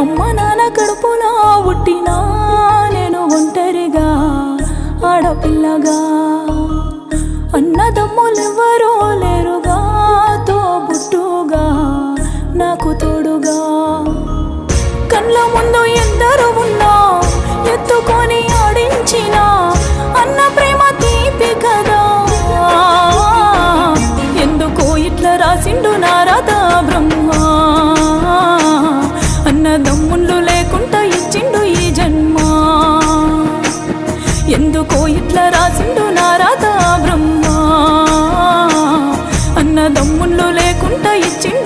అమ్మ నాన్న కడుపులో పుట్టినా నేను ఒంటరిగా ఆడపిల్లగా. అన్నదమ్ములెవ్వరూ లేరుగా తో బుట్టుగా నాకు తోడుగా. కళ్ళ ముందు ఎందరు ఉన్నా ఎత్తుకొని ఆడించిన అన్న ప్రేమ తీపి కదా. ఎందుకు ఇట్లా రాసిండు నా ఎందుకో ఇట్లా రాసిండు నా బ్రహ్మా. బ్రహ్మ అన్న దమ్ముళ్ళు లేకుండా ఇచ్చిండు